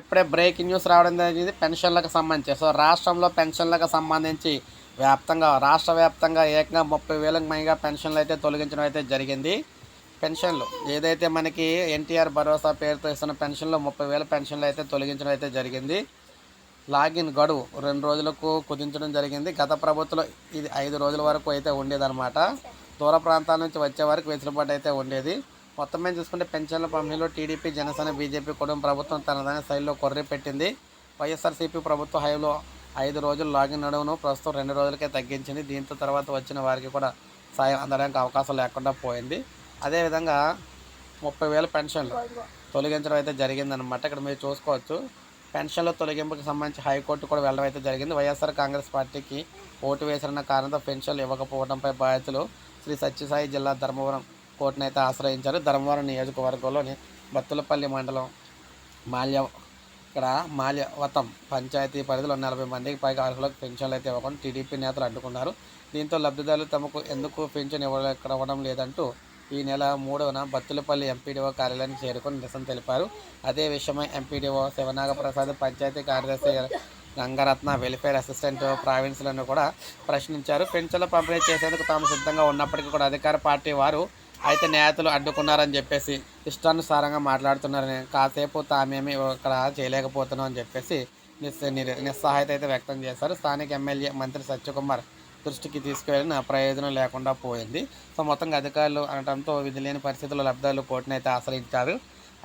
ఇప్పుడే breaking news రావడం జరిగింది. పెన్షన్లకు సంబంధించి. సో రాష్ట్రంలో పెన్షన్లకు సంబంధించి వ్యాప్తంగా రాష్ట్ర వ్యాప్తంగా ఏకంగా ముప్పై వేలకు పైగా పెన్షన్లు అయితే తొలగించడం అయితే జరిగింది. పెన్షన్లు. ఏదైతే మనకి ఎన్టీఆర్ భరోసా పేరుతో ఇస్తున్న పెన్షన్లు ముప్పై వేల పెన్షన్లు అయితే తొలగించడం అయితే జరిగింది. లాగిన్ గడువు రెండు రోజులకు కుదించడం జరిగింది. గత ప్రభుత్వంలో ఇది ఐదు రోజుల వరకు అయితే ఉండేదన్నమాట. దూర ప్రాంతాల నుంచి వచ్చే వరకు వెసులుబాటు అయితే ఉండేది. మొత్తం మీద చూసుకుంటే పెన్షన్ల పంపిణీలో టీడీపీ జనసేన బీజేపీ కుటుంబ ప్రభుత్వం తనదైన శైలిలో కొర్రి పెట్టింది. వైఎస్ఆర్సీపీ ప్రభుత్వ హైలో ఐదు రోజులు లాగిన్ నడువును ప్రస్తుతం రెండు రోజులకే తగ్గించింది. దీంతో తర్వాత వచ్చిన వారికి కూడా సాయం అందడానికి అవకాశం లేకుండా పోయింది. అదేవిధంగా ముప్పై వేల పెన్షన్లు తొలగించడం అయితే జరిగిందనమాట ఇక్కడ మీరు చూసుకోవచ్చు పెన్షన్ల తొలగింపుకి సంబంధించి హైకోర్టు కూడా వెళ్ళడం అయితే జరిగింది. వైఎస్ఆర్ కాంగ్రెస్ పార్టీకి ఓటు వేసిన కారణంతో పెన్షన్లు ఇవ్వకపోవడంపై బాధితులు శ్రీ సత్యసాయి జిల్లా ధర్మవరం కోర్టును అయితే ఆశ్రయించారు. ధర్మవరం నియోజకవర్గంలోని బత్తులపల్లి మండలం మాల్య ఇక్కడ మాల్యవతం పంచాయతీ పరిధిలో నలభై మందికి పైగా అర్హులకు పెన్షన్లు అయితే ఇవ్వకుండా టీడీపీ నేతలు అడ్డుకున్నారు. దీంతో లబ్ధిదారులు తమకు ఎందుకు పెన్షన్ ఇవ్వడం లేదంటూ ఈ నెల మూడవన బత్తులపల్లి ఎంపీడీఓ కార్యాలయానికి చేరుకొని నిరసన తెలిపారు. అదే విషయమై ఎంపీడీఓ శివనాగప్రసాద్ పంచాయతీ కార్యదర్శి రంగరత్న వెల్ఫేర్ అసిస్టెంట్ ప్రావిన్స్లను కూడా ప్రశ్నించారు. పెన్షన్ల పంపిణీ చేసేందుకు తాము సిద్ధంగా ఉన్నప్పటికీ కూడా అధికార పార్టీ వారు అయితే నేతలు అడ్డుకున్నారని చెప్పేసి ఇష్టానుసారంగా మాట్లాడుతున్నారని కాసేపు తామేమి ఇక్కడ చేయలేకపోతున్నాం అని చెప్పేసి నిస్ నిస్సహాయత అయితే వ్యక్తం చేశారు. స్థానిక ఎమ్మెల్యే మంత్రి సత్యకుమార్ దృష్టికి తీసుకువెళ్ళిన ప్రయోజనం లేకుండా పోయింది. సో మొత్తంగా అధికారులు అనడంతో విధి లేని పరిస్థితుల్లో లబ్ధాలు కోర్టును అయితే ఆశ్రయించారు.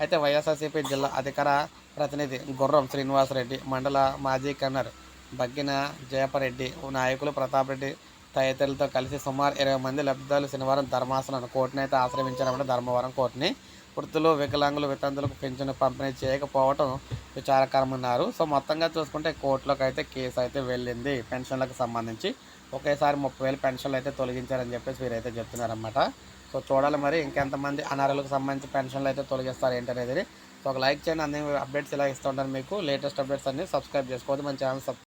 అయితే వైఎస్ఆర్సీపీ జిల్లా అధికార ప్రతినిధి గుర్రం శ్రీనివాసరెడ్డి మండల మాజీ కన్నర్ బగ్గిన జయపరెడ్డి నాయకులు ప్రతాప్ రెడ్డి తదితరులతో కలిసి సుమారు ఇరవై మంది లబ్ధిదారులు శనివారం ధర్మాసనం కోర్టును అయితే ఆశ్రయించారన్నమాట ధర్మవరం కోర్టుని వృత్తులు వికలాంగులు వితంతులకు పెన్షన్ పంపిణీ చేయకపోవటం విచారకరమన్నారు. సో మొత్తంగా చూసుకుంటే కోర్టులోకి అయితే కేసు అయితే వెళ్ళింది. పెన్షన్లకు సంబంధించి ఒకేసారి ముప్పై వేలు పెన్షన్లు అయితే తొలగించారని చెప్పేసి వీరైతే చెప్తున్నారనమాట సో చూడాలి మరి ఇంకెంతమంది అనర్హులకు సంబంధించి పెన్షన్లు అయితే తొలగిస్తారు ఏంటనేది. సో ఒక లైక్ చేయండి అన్ని అప్డేట్స్ ఇలా ఇస్తుంటాను మీకు. లేటెస్ట్ అప్డేట్స్ అన్ని సబ్స్క్రైబ్ చేసుకోవద్దు. మన ఛానల్ సబ్